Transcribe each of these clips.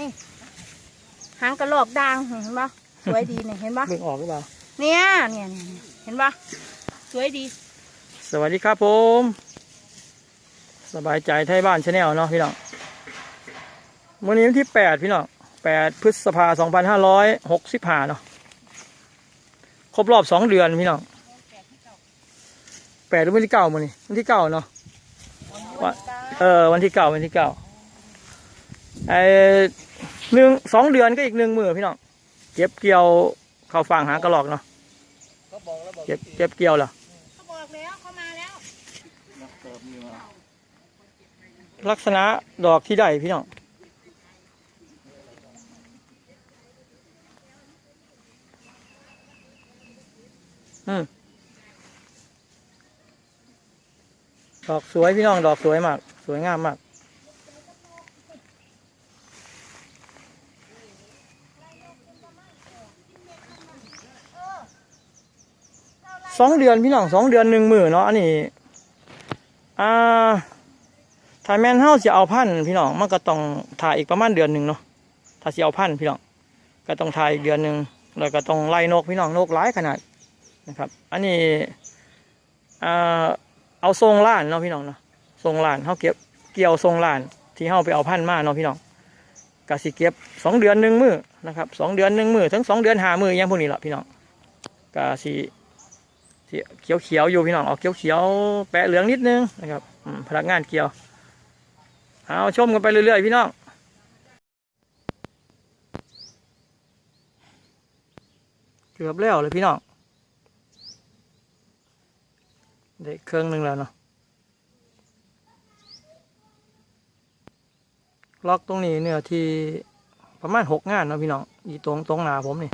นี่หางกระโหลกด่างเห็นปะสวยดีเนี่ยเห็นปะเบิ่งออกหรือเปล่าเนี่ยเนี่ยเนี่ยเนี่ยเห็นปะสวยดี สวัสดีครับผม สบายใจไทยบ้านชาแนลเนาะพี่น้องวันนี้วันที่แปดพี่น้องแปดพฤษภาสองพันห้าร้อยหกสิบห้าเนาะครบรอบสองเดือนพี่น้องแปดหรือวันที่เก้ามันนี่วันที่เก้าเนาะว่าเออวันที่เก้าวันที่เก้า ไอหนึ่งสองเดือนก็อีกหนึ่งมือพี่น้องเก็บเกี่ยวเข้าฟางหางกระหลอกเนาะเก็บเก็บเกี่ยวเหรอเขาบอกแล้วเขามาแล้วลักษณะดอกที่ได้พี่น้องอืมดอกสวยพี่น้องดอกสวยมาก สวยงามมาก สองเดือนพี่น้องสองเดือนหนึ่งมือเนาะอันนี้อ่าถ้าแมนเฮาสิเอาพันพี่น้องมันก็ต้องถ่ายอีกประมาณเดือนหนึ่งเนาะถ้าสิเอาพันพี่น้องก็ต้องถ่ายอีกเดือนหนึ่งแล้วก็ต้องไล่นกพี่น้องนกหลายขนาดนะครับ อันนี้อ่าเอาทรงล้านเนาะพี่น้องเนาะทรงล้านเฮาเก็บเกี่ยวทรงล้าน ที่เฮาไปเอาพันมาเนาะพี่น้องก็สิเก็บสองเดือนหนึ่งมือนะครับสองเดือนหนึ่งมือถึงสองเดือนหามืออยังพวกนี้แหละพี่น้องก็สิ สิเขียวเขียวๆอยู่พี่น้องออกเขียวเขียวๆแปะเหลืองนิดนึงนะครับพนักงานเกี่ยว เอาชมกันไปเรื่อยๆพี่น้องเกือบแล้วเลยพี่น้องได้เครื่องหนึ่งแล้วเนาะล็อกตรงนี้เนื้อที่ประมาณหกงานเนาะพี่น้องอีตรงตรงหนาผมนี่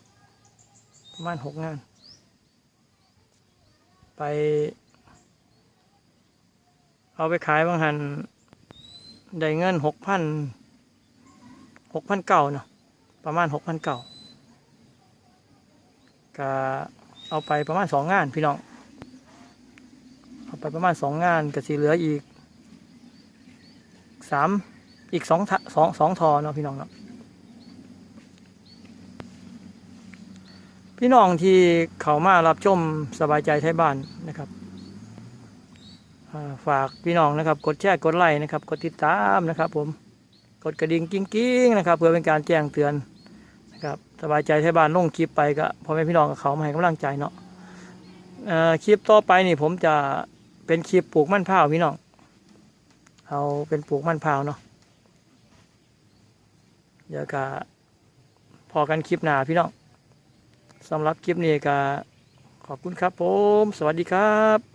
ประมาณหกงาน ไป เอาไปขายบางหันได้เงินหกพันหกพันเก่าเนาะประมาณหกพันเก่าก็เอาไปประมาณสองงานพี่น้อง เอาไปประมาณสองงานก็สีเหลืออีกสามอีกสองสองสองทอเนาะพี่น้องเนาะ พี่น้องที่เขามารับชมสบายใจไทยบ้านนะครับฝากพี่น้องนะครับ กดแชร์กดไลค์นะครับ กดติดตามนะครับ ผมกดกระดิ่งกิ้งกิ้งนะครับ เพื่อเป็นการแจ้งเตือนนะครับ สบายใจไทยบ้านลงคลิปไปก็พ่อแม่พี่น้องกับเขามาให้กำลังใจเนาะคลิปต่อไปนี่ผมจะเป็นคลิปปลูกมันพร้าวพี่น้องเอาเป็นปลูกมันพร้าวเนาะเดี๋ยวก็พอกันคลิปหน้าพี่น้อง สำหรับคลิปนี้ก็ขอบคุณครับผม สวัสดีครับ